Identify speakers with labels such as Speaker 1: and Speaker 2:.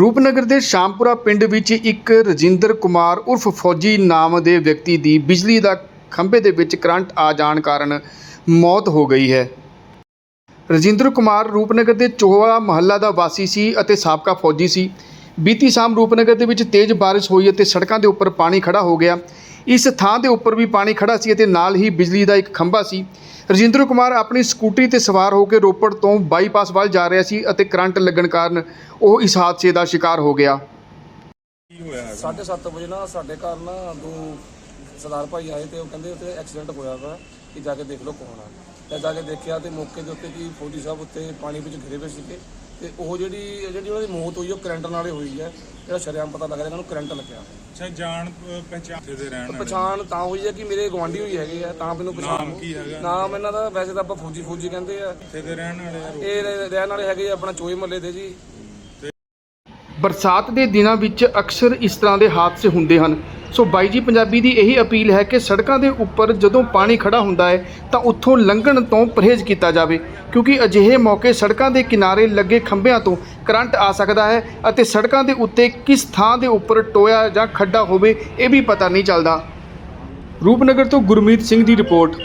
Speaker 1: ਰੂਪਨਗਰ ਦੇ ਸ਼ਾਮਪੁਰਾ ਪਿੰਡ ਵਿੱਚ ਇੱਕ ਰਜਿੰਦਰ ਕੁਮਾਰ ਉਰਫ ਫੌਜੀ ਨਾਮ ਦੇ ਵਿਅਕਤੀ ਦੀ ਬਿਜਲੀ ਦਾ ਖੰਭੇ ਦੇ ਵਿੱਚ ਕਰੰਟ ਆ ਜਾਣ ਕਾਰਨ ਮੌਤ ਹੋ ਗਈ ਹੈ। ਰਜਿੰਦਰ ਕੁਮਾਰ ਰੂਪਨਗਰ ਦੇ ਚੋਹਾ ਮਹੱਲਾ ਦਾ ਵਾਸੀ ਸੀ ਅਤੇ ਸਾਬਕਾ ਫੌਜੀ ਸੀ। ਬੀਤੀ ਸ਼ਾਮ ਰੂਪਨਗਰ ਦੇ ਵਿੱਚ ਤੇਜ਼ ਬਾਰਿਸ਼ ਹੋਈ ਅਤੇ ਸੜਕਾਂ ਦੇ ਉੱਪਰ ਪਾਣੀ ਖੜਾ ਹੋ ਗਿਆ। ਇਸ ਥਾਂ ਦੇ ਉੱਪਰ ਵੀ ਪਾਣੀ ਖੜਾ ਸੀ ਅਤੇ ਨਾਲ ਹੀ ਬਿਜਲੀ ਦਾ ਇੱਕ ਖੰਭਾ ਸੀ। ਰਜਿੰਦਰ ਕੁਮਾਰ ਆਪਣੀ ਸਕੂਟਰੀ ਤੇ ਸਵਾਰ ਹੋ ਕੇ ਰੋਪੜ ਤੋਂ ਬਾਈਪਾਸ ਵੱਲ ਜਾ ਰਿਹਾ ਸੀ ਅਤੇ ਕਰੰਟ ਲੱਗਣ ਕਾਰਨ ਉਹ ਇਸ ਹਾਦਸੇ ਦਾ ਸ਼ਿਕਾਰ ਹੋ ਗਿਆ।
Speaker 2: ਸਾਢੇ ਸੱਤ ਵਜੇ ਨਾ ਸਾਡੇ ਘਰ ਨਾ ਦੋ ਸਰਦਾਰ ਭਾਈ ਆਏ ਤੇ ਉਹ ਕਹਿੰਦੇ ਉੱਥੇ ਐਕਸੀਡੈਂਟ ਹੋਇਆ ਵਾ ਕਿ ਜਾ ਕੇ ਦੇਖ ਲਓ ਕੌਣ ਆ। ਤੇ ਜਾ ਕੇ ਦੇਖਿਆ ਤੇ ਮੌਕੇ ਦੇ ਉੱਤੇ ਕੀ ਫੌਜੀ ਸਾਹਿਬ ਉੱਤੇ ਪਾਣੀ ਵਿੱਚ ਘਿਰੇ ਹੋਏ ਸੀਗੇ। ਤੇ ਉਹ ਜਿਹੜੀ ਜਿਹੜੀ ਉਹਨਾਂ ਦੀ ਮੌਤ ਹੋਈ ਉਹ ਕਰੰਟ ਨਾਲੇ ਹੋਈ ਹੈ। ਜਿਹੜਾ ਸ਼ਰੇਆਮ ਪਤਾ ਲੱਗ ਰਿਹਾ ਇਹਨਾਂ ਨੂੰ ਕਰੰਟ ਲੱਗਿਆ।
Speaker 3: ਅੱਛਾ ਜਾਣ ਅ, ਪਹਿਚਾਣ ਦੇ ਰਹਿਣ ਵਾਲੇ।
Speaker 2: ਪਛਾਣ ਤਾਂ ਹੋਈ ਹੈ ਕਿ ਮੇਰੇ ਗਵਾਂਢੀ ਹੋਈ ਹੈਗੇ ਆ ਤਾਂ ਮੈਨੂੰ ਪਛਾਣ
Speaker 3: ਨਾਮ ਕੀ ਹੈਗਾ?
Speaker 2: ਨਾਮ ਇਹਨਾਂ ਦਾ ਵੈਸੇ ਤਾਂ ਆਪਾਂ ਫੌਜੀ ਫੌਜੀ ਕਹਿੰਦੇ ਆ।
Speaker 3: ਇੱਥੇ ਦੇ ਰਹਿਣ ਵਾਲੇ ਆ
Speaker 2: ਇਹ ਰਹਿ- ਰਹਿਣ ਵਾਲੇ ਹੈਗੇ ਆ ਆਪਣਾ ਚੋਏ ਮੱਲੇ ਦੇ ਜੀ।
Speaker 1: ਬਰਸਾਤ ਦੇ ਦਿਨਾਂ ਵਿੱਚ ਅਕਸਰ ਇਸ ਤਰ੍ਹਾਂ ਦੇ ਹਾਦਸੇ ਹੁੰਦੇ ਹਨ। ਸੋ ਬਾਈ ਜੀ, ਪੰਜਾਬੀ ਦੀ ਇਹੀ ਅਪੀਲ ਹੈ ਕਿ ਸੜਕਾਂ ਦੇ ਉੱਪਰ ਜਦੋਂ ਪਾਣੀ ਖੜਾ ਹੁੰਦਾ ਹੈ, ਤਾਂ ਉੱਥੋਂ ਲੰਘਣ ਤੋਂ ਪਰਹੇਜ਼ ਕੀਤਾ ਜਾਵੇ। ਕਿਉਂਕਿ ਅਜਿਹੇ ਮੌਕੇ ਸੜਕਾਂ ਦੇ ਕਿਨਾਰੇ ਲੱਗੇ ਖੰਭਿਆਂ ਤੋਂ ਕਰੰਟ ਆ ਸਕਦਾ ਹੈ ਅਤੇ ਸੜਕਾਂ ਦੇ ਉੱਤੇ ਕਿਸ ਥਾਂ ਦੇ ਉੱਪਰ ਟੋਇਆ ਜਾਂ ਖੱਡਾ ਹੋਵੇ, ਇਹ ਵੀ ਪਤਾ ਨਹੀਂ ਚੱਲਦਾ। ਰੂਪਨਗਰ ਤੋਂ ਗੁਰਮੀਤ ਸਿੰਘ ਦੀ ਰਿਪੋਰਟ।